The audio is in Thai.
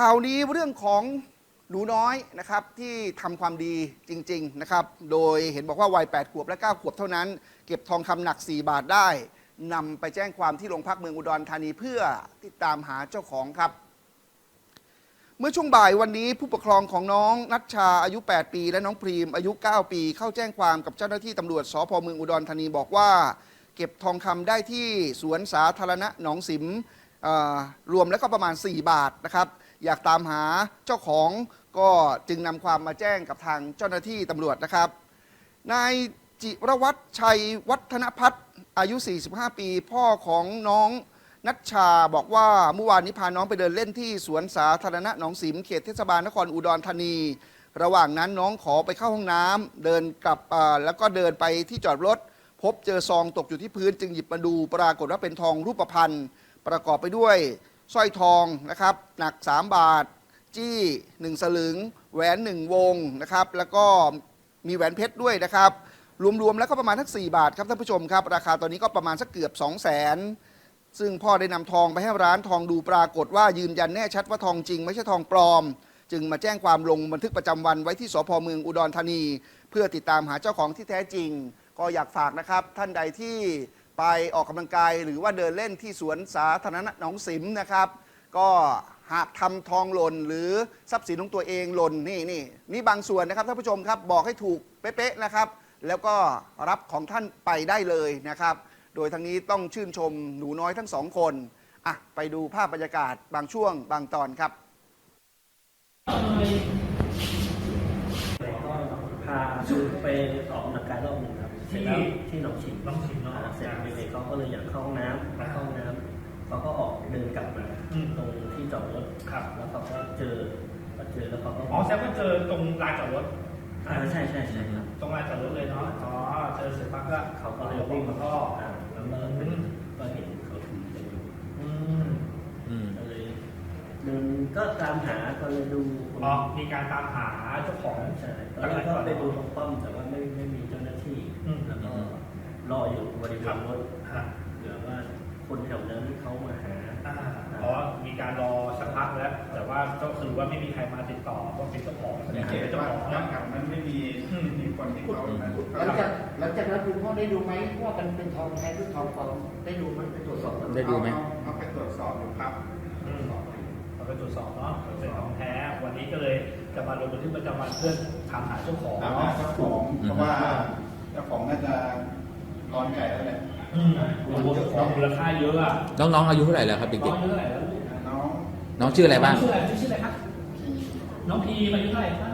ข่าวนี้เรื่องของหนูน้อยนะครับที่ทำความดีจริงๆนะครับโดยเห็นบอกว่าวัย 8 ขวบและ 9 ขวบเท่านั้น เก็บทองคำหนัก 4 บาทได้นำไปแจ้งความที่โรงพักเมืองอุดรธานีเพื่อติดตามหาเจ้าของครับ เมื่อช่วงบ่ายวันนี้ผู้ปกครองของน้องนัชชาอายุ 8 ปี และน้องพรีมอายุ 9 ปี เข้าแจ้งความกับเจ้าหน้าที่ตำรวจสพเมืองอุดรธานีบอกว่า เก็บทองคำได้ที่สวนสาธารณะหนองสิมรวมแล้วก็ประมาณ 4 บาทนะครับ อยากตามหาเจ้าของก็จึงนำความมาแจ้งกับทางเจ้าหน้าที่ตำรวจนะครับ นายจิรวัตรชัยวัฒนพัฒน์อายุ 45 ปี พ่อของน้องนัชชาบอกว่าเมื่อวานนี้พาน้องไปเดินเล่นที่สวนสาธารณะหนองสิมเขตเทศบาลนครอุดรธานี ระหว่างนั้นน้องขอไปเข้าห้องน้ำเดินกลับแล้วก็เดินไปที่จอดรถ พบเจอซองตกอยู่ที่พื้นจึงหยิบมาดูปรากฏว่าเป็นทองรูปพรรณประกอบไปด้วย สร้อยทองนะครับหนัก 3 บาท จี้ 1 สลึง แหวน 1 วงนะครับแล้วก็มีแหวนเพชรด้วยนะครับ รวมๆแล้วก็ประมาณทั้ง4บาทครับท่านผู้ชมครับ ราคาตอนนี้ก็ประมาณสักเกือบ 2 0 0 0 0นซึ่งพ่อได้นำทองไปให้ร้านทองดูปรากฏว่ายืนยันแน่ชัดว่าทองจริง ไม่ใช่ทองปลอม จึงมาแจ้งความลงบันทึกประจำวันไว้ที่สพเมืองอุดรธานี เพื่อติดตามหาเจ้าของที่แท้จริง ก็อยากฝากนะครับ ท่านใดที่ ไปออกกำลังกายหรือว่าเดินเล่นที่สวนสาธารณะหนองสิมนะครับ ก็หากทำทองหล่นหรือทรัพย์สินของตัวเองหล่นนี่นี่นี่บางส่วนนะครับท่านผู้ชมครับบอกให้ถูกเป๊ะๆนะครับ แล้วก็รับของท่านไปได้เลยนะครับ โดยทั้งนี้ต้องชื่นชมหนูน้อยทั้งสองคนอะไปดูภาพบรรยากาศบางช่วงบางตอนครับาลูกไปออกกำลังกายรอบหนึ่งครับเสร็จแล้วที่หนองฉินน้องชิมเนาะอ่าเสร็จเด็กๆเขาก็เลยอยากเข้าห้องน้ำเข้าห้องน้ำเขาก็ออกเดินกลับมาอืม ตรงที่จอดรถครับ แล้วเขาก็เจอก็เจอแล้วเขาก็อ๋อแซมก็เจอตรงลานจอดรถ อ่าใช่ใช่ใช่ครับ ตรงลานจอดรถเลยเนาะ อ๋อ เจอเสร็จปั๊บก็เขาก็เลยวิ่วิ่งงมามาก็อ่าแล้วก็อืมก็เห็นเขาถือกันอยู่อืมอืม ก็เลยเดินก็ตามหาก็เลยดูคนอ๋อมีการตามหาเจ้าของ ใช่ตอนแรกก็ไปดูตรงป้อม แต่ว่าไม่ไม่มีเจ้าหน้าที่อืม แล้วก็รออยู่บริเวณรถฮะเผื่อว่าคนแถวนั้นเขามาหา อ่าอ๋อมีการรอสักพักแล้ว แต่ว่าก็คือว่าไม่มีใครมาติดต่อว่าเป็นเจ้าของแสดสังงว่าเกตเป็นเจ้าว่าของย้อนะนกลับมันไม่มีอืมมีคนที่เขามาหลังจากหลังจากนั้นคุณพ่อได้ดูไหมว่ามันเป็นทองแท้หรือทองปลอมได้ดูไหมไปตรวจสอบได้ดูไหม เอาเอาไปตรวจสอบดูครับอื มเราไปตรวจสอบเนาะเป็นของแท้ วันนี้ก็เลยจะมาลงบันทึกประจำวันเพื่อถามหาเจ้าของตามหาเนาะเจ้าของเพราะว่าเจ้าของน่าจะร้อนใหญ่แล้วแหละอืมโอ้โหเจ้าของมูลค่าเยอะอะน้องๆอายุเท่าไหร่แล้วครับน้เด็อกงอายุเท่าไหร่แล้วลูกน้องๆน้องชื่ออะไรบ้าง ชื่ออะไรชื่ออะไรครับ น้องพีอายุเท่าไหร่ครับลูก